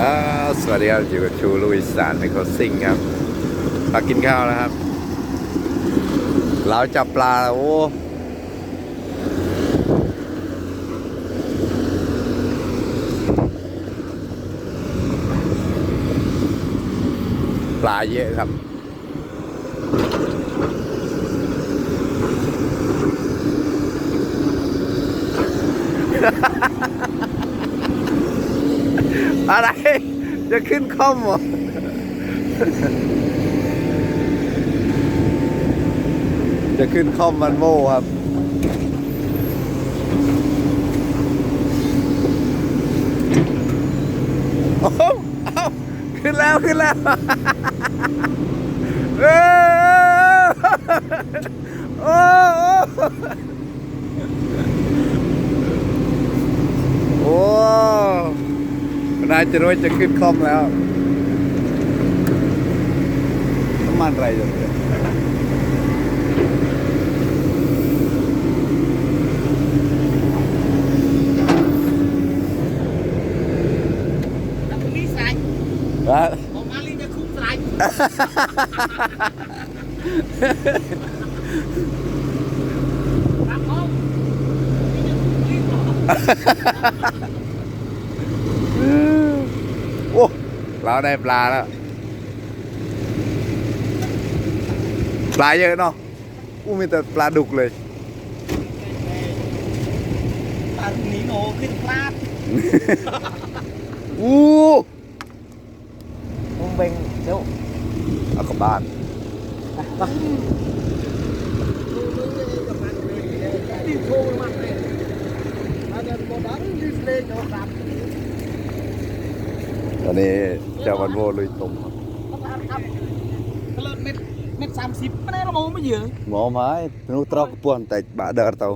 ครับสวัสดีครับอยู่กับชูลุยสานไมโครซิงครับมากินข้าวแล้วครับ เราจับปลาโอ้ปลาเยอะครับ อะไร จะขึ้นคอมหรอจะขึ้นคอมมันโม่ครับโอ้โหเอาขึ้นแล้วขึ้นแล้วเออโอ้โหโอ้นาย จะรู้จะขึ้นคอมแล้วน้ำมันอะไรจะเนี่ยแล้วพรุ่งนี้สายฮะออกมาลีจะคุ้มสายครับผมนี่จะคุ้มรีบหรอ โอ้ เราได้ปลาแล้ว ปลาเยอะเนาะอู้มีแต่ปลาดุกเลยตอนนี้โนขึ้นพลาดอู้ผมเบ่งเดี๋ยวเอากลับบ้านที่โทรมาเลยอาจารย์บอกดังดิสเลย์โนครับต อนนี้เจ้าวันโวลุยตมครับ ครับเลิศเม็ดเม็ดสามสิบไม่ได้เรามองไม่เยอะ หมอไม้นูตรอกปวนแต่บะเดอร์เตา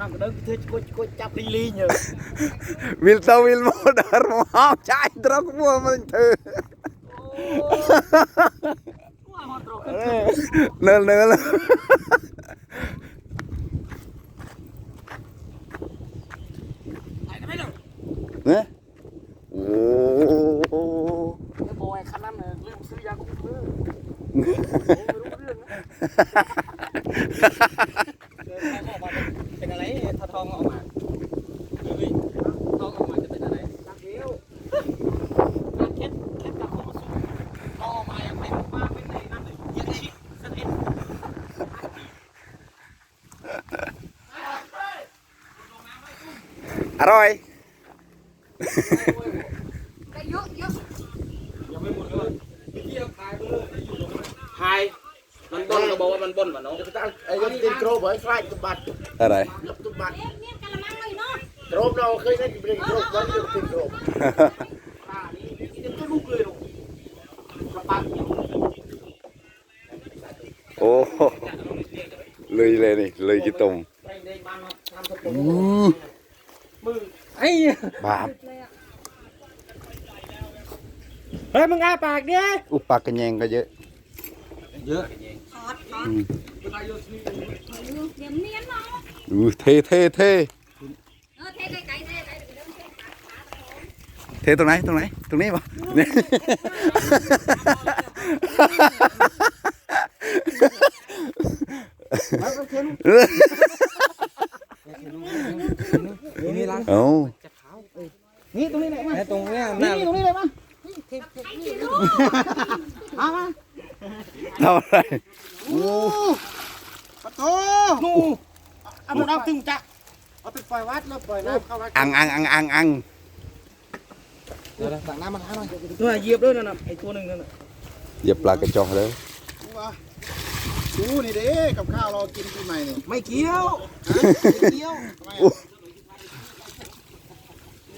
นั่งก็เดินเธอช่วยช่วยจับลีลีเยอะ วิลเตาวิล เนี่ยโอ้โหแล้วบอยคันนั้นเนี่ยลืมซื้อยาคุมเพื่อไม่รู้เรื่องนะเดินทางออกมาเป็นอะไรถ้าทองออกมาเฮ้ยทองออกมาจะเป็นอะไรตักเดียวตักแค่แค่ตักของสูงทองออกมายังเป็นมาเป็นในนั่นเลยยังชิส เอ็นอร่อยหายมันบนก็บอกว่ามันบนวะน้องไอ้ยังติดโกรบไอ้ไฟตุบัดอะไรยับตุบัดเนี่ยกะละมังเลยเนาะโกรบเราเคยได้เป็นโกรบวันยังติดโกรบข้านี่กินก็ลูกเลยลูกกระปักอยู่โอ้โหเลยเลยนี่เลยกี่ตมไปในบ้านมาทำกระปุอู้กมือไอ้บาป เฮ้ยมึงอ้าปากดิอุปปากกระแยงก็เยอะ เยอะถอดถอดอืมเดี๋ยวเนียนเนาะอู้เท่เท่เท่เออเทไกลๆเทไกลๆเดี๋ยวเทขาขาตะโกนเท่ตรงไหนตรงไหนตรงนี้ปะเนี่ยนี่ล้าง เอ้า นี่ตรงนี้ไหนมาตรงเนี้ยนี่ตรงนี้เลยมา ไอ้ ขี้ลูกเอามาทำอะไรปะโตนู่เอามันเอาตึงจะเอาไปปล่อยวัดแล้วปล่อยน้ำเข้าวัดอังอังอังอังอังเดี๋ยวสั่งน้ำมาล้างหน่อยนู่นเหยียบด้วยนั่นน่ะไอ้ตัวหนึ่งนั่นน่ะอย่าปลากระจอกเลยดูนี่เด้กับข้าวเรากินปีใหม่นี่ไม่เกี่ยวไม่เกี่ยวทำไมอะ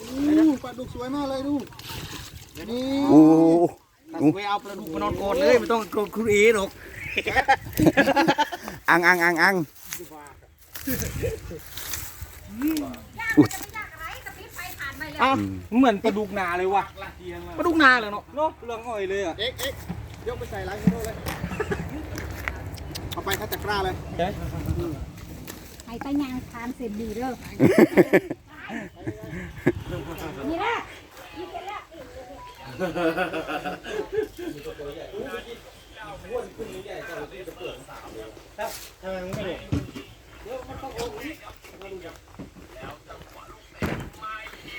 อู้ปลาดุกสวยมากเลยดูนี่อู้ตัด ไปเอาปลาดุกมานอนก่อนเลยไม่ต้องโกรธครูเอหรอกอังอังอังอังย่างจะไม่ยากอะไรกระพริบไฟผ่านไปแล้วอะเหมือนปลาดุกนาเลยว่ะปลาดุกนาเลยเนาะเนาะเรื่องอ้อยเลยอะเอ็กเอ็กยกไปใส่ร้านโน้เลยเอาไปข้าจักราเลยใช่ให้ตายางทานเสร็จดีเด้อ ทำไมไม่รู้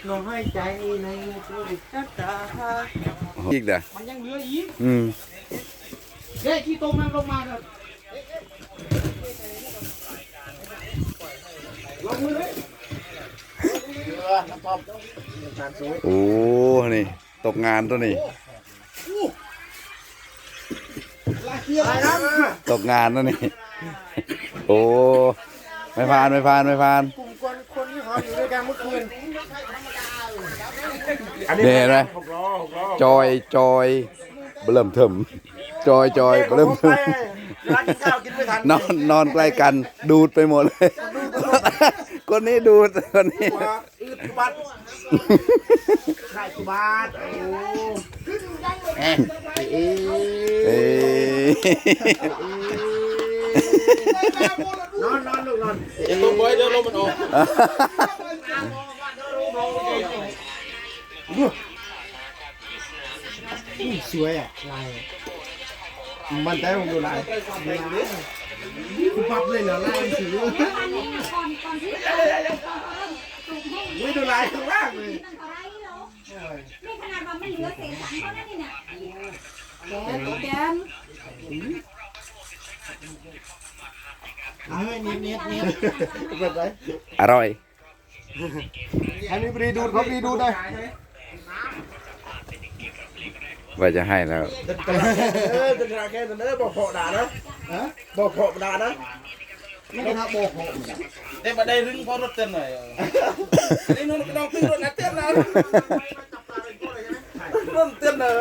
น้องให้ใจในตัวิจัตตาอีกเด้อมันยังเหลืออีกอืมเด็กที่ตรงนั้นลงมาครับลงมือเลยเรือน้ำปอมการสวยโอ้ นี่ ตกงานตัวนี้อะไรนะตกงานตัวนี้ โอ้ไม่ผ่านไม่ผ่านไม่ผ่านกลุ่มคนคนที่เขาอยู่ด้วยกันเมื่อคืนนี่เห็นไหมหกล้อหกล้อจอยจอยเริ่มเทิมจอยจอยเริ่มเทิมร้านกินข้าวกินไม่ทันนอนนอนใกล้กันดูดไปหมดเลย คนนี้ดูดคนนี้ว่าอืดบัดไข่บาทโอ้เอ๊ะเอ๊เอ้ยนอนนอนลูกนอนเดี๋ยวลมไว้เดี๋ยวลมมันออกสวยอะลายมันได้ผมดูลาย ปั๊บเลยเหรอลายสีก่อนก่อนที่จะเริ่มปลูกให้ไม่ดูลายข้างล่างเลยมันเท่าไรแล้วนี่ขนาดว่ามันเหลือเศษสังเท่านั้นนี่เนี่ยแกนแกนเฮ้ยเนี้ยเนี้ยเนี้ยเป็นไรอร่อยอันนี้รีดูดเขาปรีดูดได้ ว่าจะให้แล้ว เออจะแค่นั้นเออบอกโผล่ด่านะบอกโผล่ด่านะไม่ได้ทักบอกโผล่ได้มาได้รึงพอรถเต้นหน่อยไอ้นู่นก็ต้องขึ้นรถนะเต้นนะรถเต้นเนอะ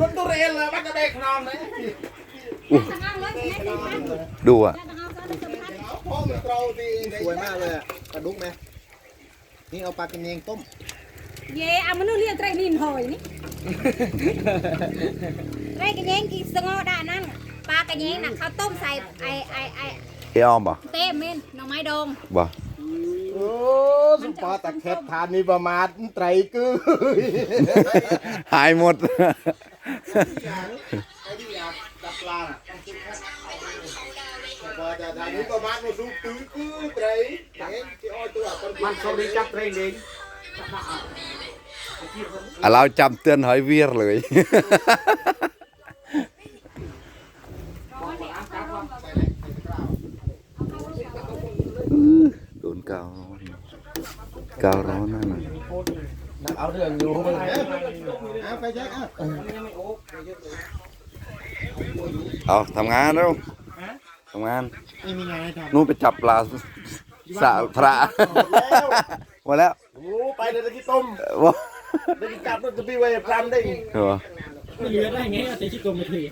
รถตัวเรนเลยมันจะเบรกนอนเลยทางเลยแม่ทางเลยดูอะทางเราก็จะพัดพ่อมันเราดีสวยมากเลยปลาดุกไหมนี่เอาปลากระเนียงต้ม เย่อามันนู่นเรียนไตรนินหอยนี่ ไตรกระเยงกี่สงอด้านั่นปลากระเยงน่ะเขาต้มใส่ไอไอไอเอออมบ่เต้มเมนหน่อไม้ดองบ่โอ้สุปาตะเข็บทานนี่ประมาณไตรกือหายหมดไอ้ที่อยากจับปลาต้องกินแค่พอจะทานนี้ประมาณมาสูบตื้อกือไตรเห็นที่อ้อยตัวมันเขาดีจับไตรเองอะ เราจำเตือนหอยเวียร์เลยโดนเกาเการ้อนนั่นน่ะเอาเรื่องอยู่เอาไปแจ็คอะเอาทำงานแล้วทำงานไม่มีงานให้ทำนู่นไปจับปลาสระพระหมาแล้วโอ้ไปเลยตะกี้ต้ม ว่าตะกี้จับมันจะพี่ไว้พรำได้อีกเหรอเหลือได้ไงแต่ชิโกไม่ถือ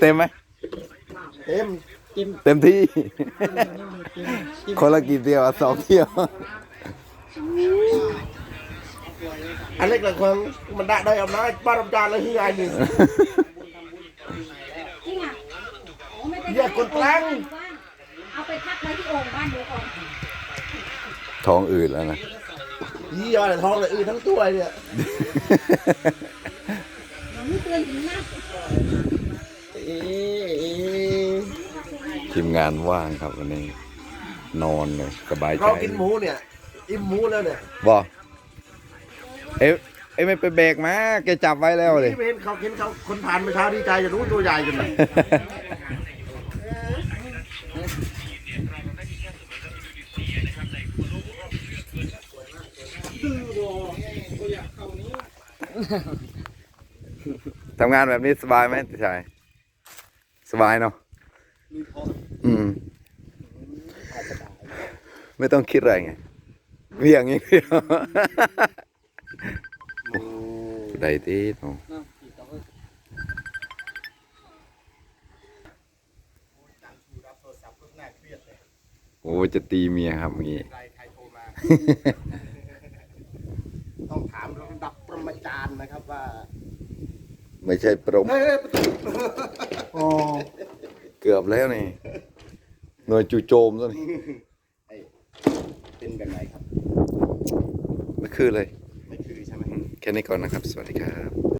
เต็มไหมเต็มเต็มที่ คนละกี่เที่ยวอะสองเที่ยว อันเล็กหลังคนมันได้ได้เอาน้อยป้ารำจานเลยที่ไงหนึ่งจริงอะโอ้ไม่เป็นเรียกคนกลางเอาไปพักไว้ที่โอ่งบ้านดูก่อนท้องอืดแล้วนะ ยี่ยอดเลยท้องเลยอือทั้งตัวเนี่ยเดี๋ยวนี้เตือนถึงนะเอ๊ะทีมงานว่างครับวันนี้ นอนเลยสบายใจเรากินหมูเนี่ยอิ่มหมูแล้วเนี่ยบอกเอ้ยเอ้ยไม่ไปเบรกมาแกจับไว้แล้วเลย ที่ไปเห็นเขาเห็นเขาคนผ่านไปเช้าดีใจจะรู้ตัวใหญ่กันเลย ทำงานแบบนี้สบายไหมติชัยสบายเนาะอืม ไม่ต้องคิดอะไรไงเวียงอย่างเดียวได้ทีเนาะโอ้จะตีเมียครับเมื่อกี้ ถามระดับประมาจารย์นะครับว่าไม่ใช่ปรมเฮ้ยประตูโอ้เกือบแล้วนี่ หน่วยจู่โจมซะนี่เป็นแบบไหนครับ ไม่คือเลย ไม่คือใช่ไหมอืมแขแค่นี้ก่อนนะครับ สวัสดีครับ